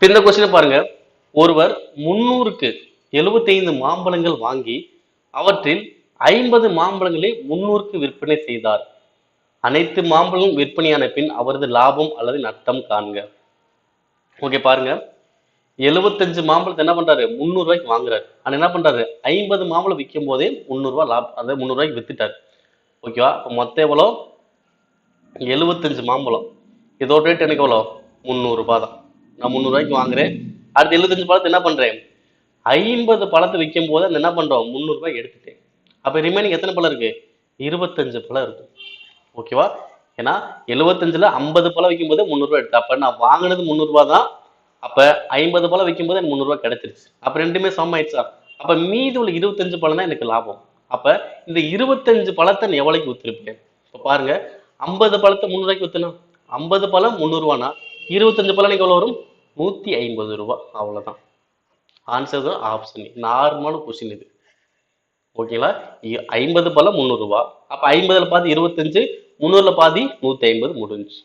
இப்போ இந்த கொஸ்டினை பாருங்க. ஒருவர் முன்னூறுக்கு எழுபத்தைந்து மாம்பழங்கள் வாங்கி அவற்றில் ஐம்பது மாம்பழங்களை முன்னூறுக்கு விற்பனை செய்தார். அனைத்து மாம்பழங்களும் விற்பனையான பின் அவரது லாபம் அல்லது நட்டம் காண்க. ஓகே பாருங்க. எழுபத்தஞ்சு மாம்பழத்தை என்ன பண்றாரு? முந்நூறு ரூபாய்க்கு வாங்குறாரு. ஆனால் என்ன பண்றாரு? ஐம்பது மாம்பழம் விற்கும் போதே முந்நூறுரூவா லாபம் அதாவது முந்நூறுரூவாய்க்கு வித்துட்டார். ஓகேவா இப்போ மொத்தம் எவ்வளோ எழுபத்தஞ்சு மாம்பழம். இதோட ரேட் எனக்கு எவ்வளோ முந்நூறுரூபா தான். நான் முந்நூறு ரூபாய்க்கு வாங்குறேன். அடுத்து எழுபத்தஞ்சு பழத்தை என்ன பண்றேன்? ஐம்பது பழத்தை விற்கும் போது அந்த என்ன பண்றோம்? முந்நூறுரூவா எடுத்துட்டேன். அப்ப ரிமைனிங் எத்தனை பழம் இருக்கு? இருபத்தஞ்சு பழம் இருக்கு. ஓகேவா ஏன்னா எழுபத்தஞ்சில் ஐம்பது பழம் விற்கும் போதே முந்நூறுபா எடுத்து. அப்ப நான் வாங்கினது முந்நூறுபா தான். அப்ப ஐம்பது பழம் விற்கும் போது எனக்கு முந்நூறுரூவா கிடைச்சிருச்சு. அப்ப ரெண்டுமே சமம் ஆயிடுச்சா. அப்ப மீதி உள்ள இருபத்தஞ்சு பழம் தான் எனக்கு லாபம். அப்ப இந்த இருபத்தஞ்சு பழத்தை நான் எவ்வளோக்கு வித்துருப்பேன்? இப்ப பாருங்க. ஐம்பது பழத்தை முந்நூறுவாய்க்கு வித்துனா? ஐம்பது பழம் முந்நூறுவானா? இருபத்தஞ்சு பழம் எனக்கு எவ்வளவு வரும்? நூற்றி ஐம்பது ரூபா. அவ்வளோதான் ஆன்சர் தான் ஆப்ஷன் நார்மலான கொஷின் இது. ஓகேங்களா ஐம்பது பல முந்நூறுரூவா அப்போ ஐம்பதில் பாதி இருபத்தஞ்சு முந்நூறில் பாதி நூற்றி ஐம்பது முடிஞ்சு